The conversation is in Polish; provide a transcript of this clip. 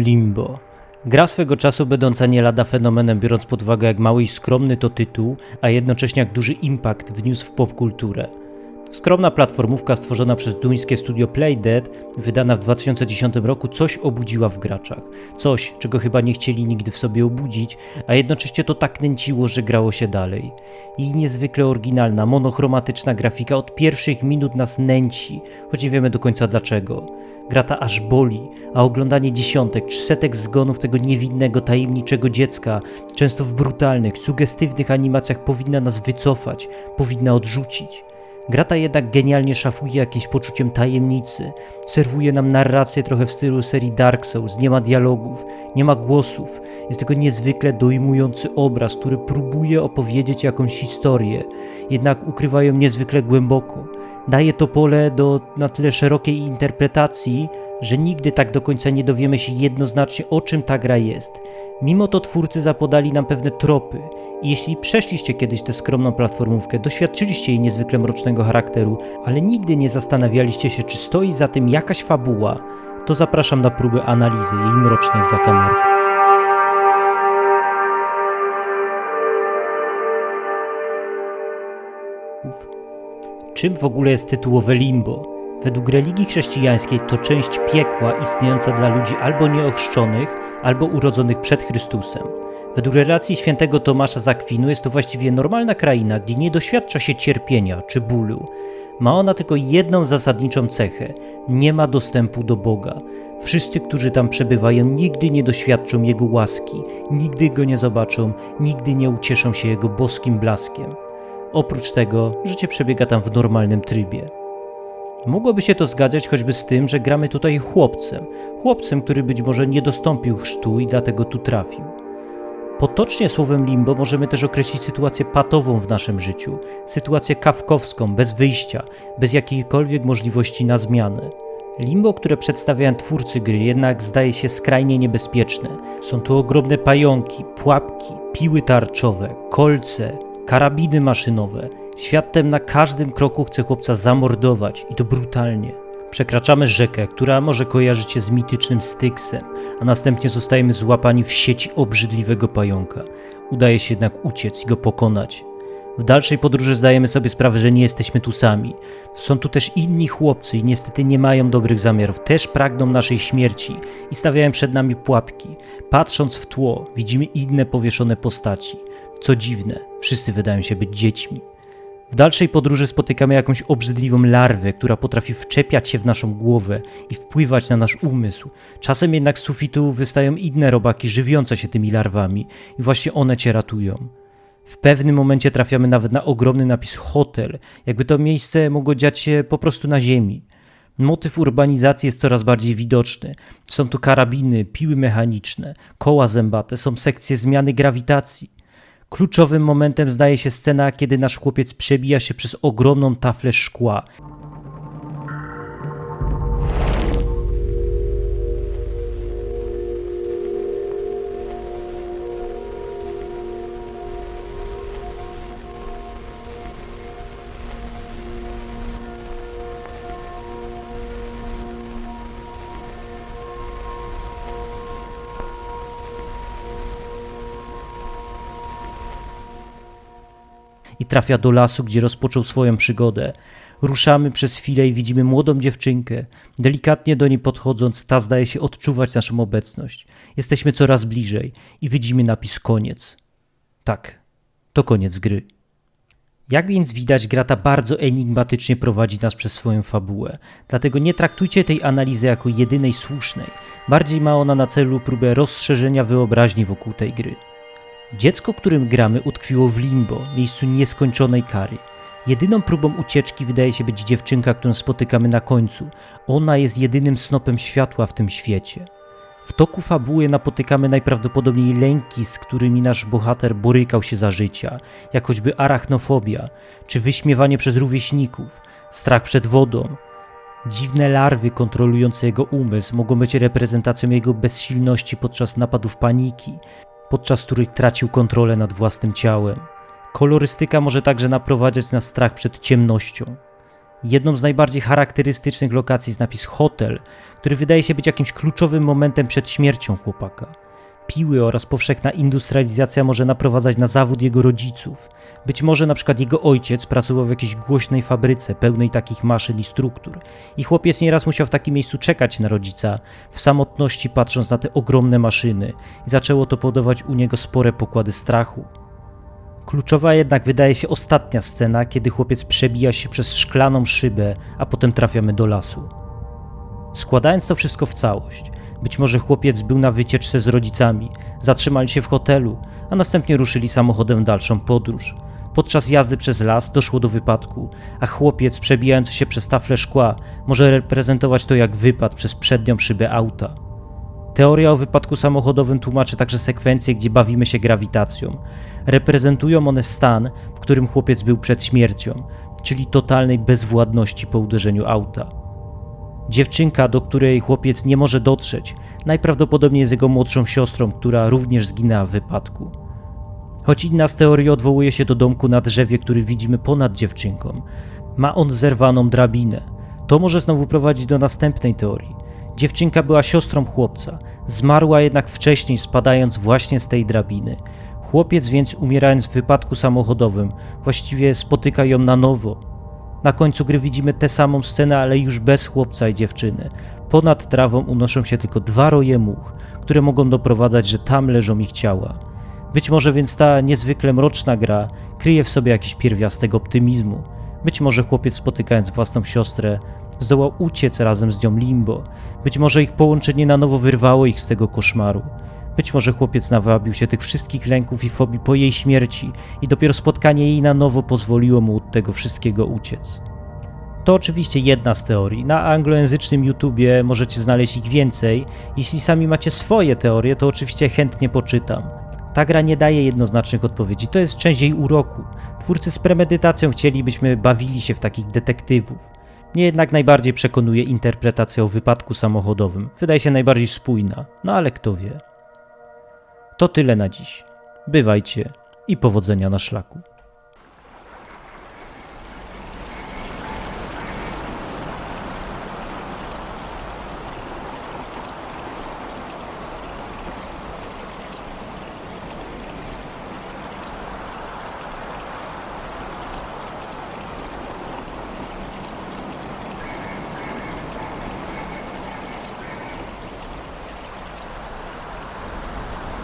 Limbo. Gra swego czasu będąca nie lada fenomenem, biorąc pod uwagę jak mały i skromny to tytuł, a jednocześnie jak duży impact wniósł w popkulturę. Skromna platformówka stworzona przez duńskie studio Playdead, wydana w 2010 roku, coś obudziła w graczach. Coś, czego chyba nie chcieli nigdy w sobie obudzić, a jednocześnie to tak nęciło, że grało się dalej. Jej niezwykle oryginalna, monochromatyczna grafika od pierwszych minut nas nęci, choć nie wiemy do końca dlaczego. Gra ta aż boli, a oglądanie dziesiątek czy setek zgonów tego niewinnego, tajemniczego dziecka, często w brutalnych, sugestywnych animacjach powinna nas wycofać, powinna odrzucić. Gra ta jednak genialnie szafuje jakimś poczuciem tajemnicy, serwuje nam narrację trochę w stylu serii Dark Souls, nie ma dialogów, nie ma głosów, jest tylko niezwykle dojmujący obraz, który próbuje opowiedzieć jakąś historię, jednak ukrywa ją niezwykle głęboko. Daje to pole do na tyle szerokiej interpretacji, że nigdy tak do końca nie dowiemy się jednoznacznie o czym ta gra jest. Mimo to twórcy zapodali nam pewne tropy i jeśli przeszliście kiedyś tę skromną platformówkę, doświadczyliście jej niezwykle mrocznego charakteru, ale nigdy nie zastanawialiście się, czy stoi za tym jakaś fabuła, to zapraszam na próbę analizy jej mrocznych zakamarków. Czym w ogóle jest tytułowe limbo? Według religii chrześcijańskiej to część piekła istniejąca dla ludzi albo nieochrzczonych, albo urodzonych przed Chrystusem. Według relacji świętego Tomasza z Akwinu jest to właściwie normalna kraina, gdzie nie doświadcza się cierpienia czy bólu. Ma ona tylko jedną zasadniczą cechę: nie ma dostępu do Boga. Wszyscy, którzy tam przebywają, nigdy nie doświadczą Jego łaski, nigdy Go nie zobaczą, nigdy nie ucieszą się Jego boskim blaskiem. Oprócz tego, życie przebiega tam w normalnym trybie. Mogłoby się to zgadzać choćby z tym, że gramy tutaj chłopcem. Chłopcem, który być może nie dostąpił chrztu i dlatego tu trafił. Potocznie słowem limbo możemy też określić sytuację patową w naszym życiu, sytuację kawkowską, bez wyjścia, bez jakiejkolwiek możliwości na zmianę. Limbo, które przedstawiają twórcy gry, jednak zdaje się skrajnie niebezpieczne. Są tu ogromne pająki, pułapki, piły tarczowe, kolce, karabiny maszynowe. Światem na każdym kroku chce chłopca zamordować i to brutalnie. Przekraczamy rzekę, która może kojarzyć się z mitycznym Styxem, a następnie zostajemy złapani w sieci obrzydliwego pająka. Udaje się jednak uciec i go pokonać. W dalszej podróży zdajemy sobie sprawę, że nie jesteśmy tu sami. Są tu też inni chłopcy i niestety nie mają dobrych zamiarów, też pragną naszej śmierci i stawiają przed nami pułapki. Patrząc w tło, widzimy inne powieszone postaci. Co dziwne, wszyscy wydają się być dziećmi. W dalszej podróży spotykamy jakąś obrzydliwą larwę, która potrafi wczepiać się w naszą głowę i wpływać na nasz umysł. Czasem jednak z sufitu wystają inne robaki żywiące się tymi larwami i właśnie one cię ratują. W pewnym momencie trafiamy nawet na ogromny napis hotel, jakby to miejsce mogło dziać się po prostu na ziemi. Motyw urbanizacji jest coraz bardziej widoczny. Są tu karabiny, piły mechaniczne, koła zębate, są sekcje zmiany grawitacji. Kluczowym momentem zdaje się scena, kiedy nasz chłopiec przebija się przez ogromną taflę szkła. Trafia do lasu, gdzie rozpoczął swoją przygodę. Ruszamy przez chwilę i widzimy młodą dziewczynkę. Delikatnie do niej podchodząc, ta zdaje się odczuwać naszą obecność. Jesteśmy coraz bliżej i widzimy napis koniec. Tak, to koniec gry. Jak więc widać, gra ta bardzo enigmatycznie prowadzi nas przez swoją fabułę. Dlatego nie traktujcie tej analizy jako jedynej słusznej. Bardziej ma ona na celu próbę rozszerzenia wyobraźni wokół tej gry. Dziecko, którym gramy, utkwiło w limbo, miejscu nieskończonej kary. Jedyną próbą ucieczki wydaje się być dziewczynka, którą spotykamy na końcu. Ona jest jedynym snopem światła w tym świecie. W toku fabuły napotykamy najprawdopodobniej lęki, z którymi nasz bohater borykał się za życia, jak choćby arachnofobia, czy wyśmiewanie przez rówieśników, strach przed wodą. Dziwne larwy kontrolujące jego umysł mogą być reprezentacją jego bezsilności podczas napadów paniki, podczas których tracił kontrolę nad własnym ciałem. Kolorystyka może także naprowadzać na strach przed ciemnością. Jedną z najbardziej charakterystycznych lokacji jest napis hotel, który wydaje się być jakimś kluczowym momentem przed śmiercią chłopaka. Piły oraz powszechna industrializacja może naprowadzać na zawód jego rodziców. Być może na przykład jego ojciec pracował w jakiejś głośnej fabryce pełnej takich maszyn i struktur i chłopiec nieraz musiał w takim miejscu czekać na rodzica, w samotności patrząc na te ogromne maszyny i zaczęło to powodować u niego spore pokłady strachu. Kluczowa jednak wydaje się ostatnia scena, kiedy chłopiec przebija się przez szklaną szybę, a potem trafiamy do lasu. Składając to wszystko w całość, być może chłopiec był na wycieczce z rodzicami, zatrzymali się w hotelu, a następnie ruszyli samochodem w dalszą podróż. Podczas jazdy przez las doszło do wypadku, a chłopiec przebijający się przez taflę szkła może reprezentować to jak wypad przez przednią szybę auta. Teoria o wypadku samochodowym tłumaczy także sekwencję, gdzie bawimy się grawitacją. Reprezentują one stan, w którym chłopiec był przed śmiercią, czyli totalnej bezwładności po uderzeniu auta. Dziewczynka, do której chłopiec nie może dotrzeć, najprawdopodobniej jest jego młodszą siostrą, która również zginęła w wypadku. Choć inna z teorii odwołuje się do domku na drzewie, który widzimy ponad dziewczynką. Ma on zerwaną drabinę. To może znowu prowadzić do następnej teorii. Dziewczynka była siostrą chłopca, zmarła jednak wcześniej, spadając właśnie z tej drabiny. Chłopiec więc, umierając w wypadku samochodowym, właściwie spotyka ją na nowo. Na końcu gry widzimy tę samą scenę, ale już bez chłopca i dziewczyny. Ponad trawą unoszą się tylko dwa roje much, które mogą doprowadzać, że tam leżą ich ciała. Być może więc ta niezwykle mroczna gra kryje w sobie jakiś pierwiastek optymizmu. Być może chłopiec spotykając własną siostrę zdołał uciec razem z nią limbo. Być może ich połączenie na nowo wyrwało ich z tego koszmaru. Być może chłopiec nawabił się tych wszystkich lęków i fobii po jej śmierci i dopiero spotkanie jej na nowo pozwoliło mu od tego wszystkiego uciec. To oczywiście jedna z teorii. Na anglojęzycznym YouTubie możecie znaleźć ich więcej. Jeśli sami macie swoje teorie, to oczywiście chętnie poczytam. Ta gra nie daje jednoznacznych odpowiedzi, to jest część jej uroku. Twórcy z premedytacją chcieli, byśmy bawili się w takich detektywów. Mnie jednak najbardziej przekonuje interpretacja o wypadku samochodowym. Wydaje się najbardziej spójna, no ale kto wie. To tyle na dziś. Bywajcie i powodzenia na szlaku.